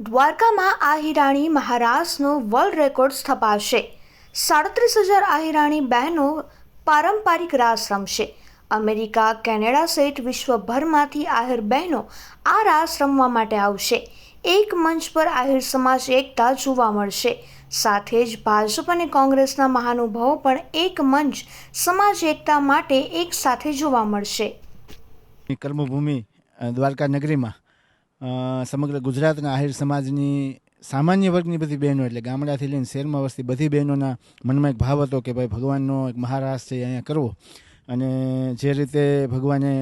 દ્વારકામાં આહિરાણી મહારાસનો world record સ્થપાશે. સાડત્રીસ હજાર આહિરાણી બહેનો પારંપરિક રાસ રમશે. અમેરિકા, કેનેડા સહિત વિશ્વભરમાંથી આહિર બહેનો આ રાસ રમવા માટે આવશે. એક મંચ પર આહિર સમાજ એકતા જોવા મળશે. સાથે જ ભાજપ અને કોંગ્રેસના મહાનુભાવો પણ એક મંચ સમાજ એકતા માટે એક સાથે જોવા મળશે. કર્મભૂમિ દ્વારકા નગરીમાં સમગ્ર ગુજરાતના આહિર સમાજની સામાન્ય વર્ગની બધી બહેનો એટલે ગામડાથી લઈને શહેરમાં વસતી બધી બહેનોના મનમાં એક ભાવ હતો કે ભાઈ ભગવાનનો એક મહારાસ છે, અહીંયા કરવો. અને જે રીતે ભગવાને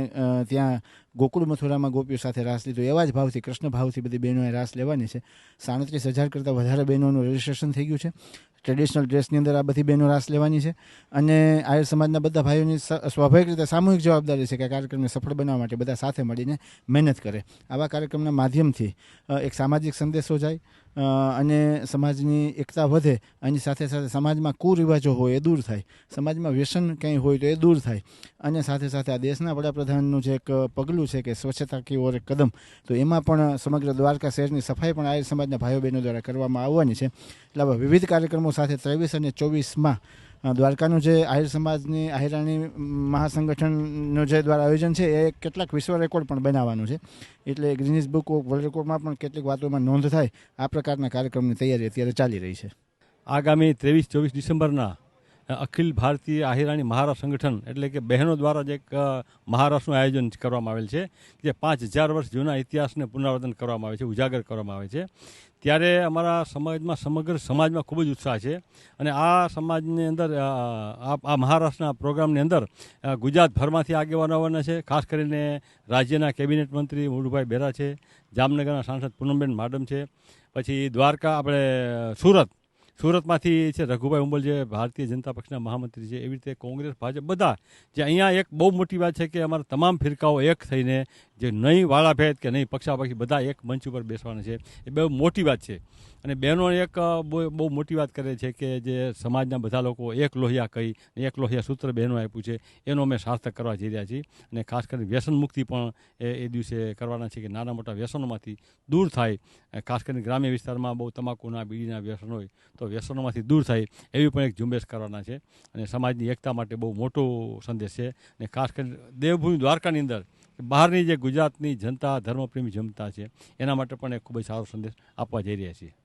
ત્યાં ગોકુળ મથુરામાં ગોપીઓ સાથે રાસ લીધો, એવા જ ભાવથી, કૃષ્ણ ભાવથી બધી બહેનોએ રાસ લેવાની છે. સાડત્રીસ હજાર કરતાં વધારે બહેનોનું રજિસ્ટ્રેશન થઈ ગયું છે. ટ્રેડિશનલ ડ્રેસની અંદર આ બધી બહેનો રાસ લેવાની છે. અને આહિર સમાજના બધા ભાઈઓની સ્વાભાવિક રીતે સામૂહિક જવાબદારી છે કે કાર્યક્રમને સફળ બનાવવા માટે બધા સાથે મળીને મહેનત કરે. આવા કાર્યક્રમના માધ્યમથી એક સામાજિક સંદેશો જાય અને સમાજની એકતા વધે અને સાથે સાથે સમાજમાં કુરિવાજો હોય એ દૂર થાય, સમાજમાં વ્યસન કંઈ હોય તો એ દૂર થાય. અને સાથે સાથે આ દેશના વડાપ્રધાનનું જે એક પગલું છે કે સ્વચ્છતા કી ઓર કદમ, તો એમાં પણ સમગ્ર દ્વારકા શહેરની સફાઈ પણ આહિર સમાજના ભાઈઓ બહેનો દ્વારા કરવામાં આવવાની છે. એટલે વિવિધ કાર્યક્રમો સાથે ત્રેવીસ અને ચોવીસમાં દ્વારકાનું જે આહિર સમાજની, આહિરાણી મહાસંગઠનનું જે દ્વારા આયોજન છે, એ કેટલાક વિશ્વ રેકોર્ડ પણ બનાવવાનું છે. એટલે ગ્રીનિસ બુક ઓફ વર્લ્ડ રેકોર્ડમાં પણ કેટલીક વાતોમાં નોંધ થાય, આ પ્રકારના કાર્યક્રમની તૈયારી અત્યારે ચાલી રહી છે. આગામી ત્રેવીસ ચોવીસ ડિસેમ્બરના અખિલ ભારતીય આહિરાણી મહારાષ્ટ્ર સંગઠન એટલે કે બહેનો દ્વારા જે એક મહારાષ્ટ્રનું આયોજન કરવામાં આવેલ છે, જે પાંચ હજાર વર્ષ જૂના ઇતિહાસને પુનરાવર્તન કરવામાં આવે છે, ઉજાગર કરવામાં આવે છે. ત્યારે અમારા સમાજમાં, સમગ્ર સમાજમાં ખૂબ જ ઉત્સાહ છે અને આ સમાજની અંદર આ મહારાષ્ટ્રના પ્રોગ્રામની અંદર ગુજરાતભરમાંથી આગેવાનો આવવાના છે. ખાસ કરીને રાજ્યના કેબિનેટ મંત્રી મુળુભાઈ બેરા છે, જામનગરના સાંસદ પૂનમબેન માડમ છે. પછી દ્વારકા આપણે સુરત સુરતમાંથી છે, રઘુભાઈ ઉંબલ જે ભારતીય જનતા પક્ષના મહામંત્રી છે. એવી રીતે કોંગ્રેસ, ભાજપ બધા, જે અહીંયા એક બહુ મોટી વાત છે કે અમારા તમામ ફિરકાઓ એક થઈને જે નહીં વાળાભેદ કે નહીં પક્ષાપક્ષી બધા એક મંચ ઉપર બેસવાના છે, એ બહુ મોટી વાત છે. અને બહેનો એક બહુ મોટી વાત કરે છે કે જે સમાજના બધા લોકો એક લોહિયા કહી એક લોહિયા સૂત્ર બહેનો આપ્યું છે, એનો અમે સાર્થક કરવા જઈ રહ્યા છીએ. અને ખાસ કરીને વ્યસન મુક્તિ પણ એ એ દિવસે કરવાના છે કે નાના મોટા વ્યસનોમાંથી દૂર થાય. ખાસ કરીને ગ્રામ્ય વિસ્તારમાં બહુ તમાકુના, બીડીના વ્યસન હોય તો વ્યસનોમાંથી દૂર થાય એવી પણ એક ઝુંબેશ કરવાના છે. અને સમાજની એકતા માટે બહુ મોટો સંદેશ છે. અને ખાસ કરીને દેવભૂમિ દ્વારકાની અંદર, બહારની જે ગુજરાતની જનતા ધર્મપ્રેમી જનતા છે. એના માટે પણ એક ખૂબ જ સારો સંદેશ આપવા જઈ રહ્યા છીએ.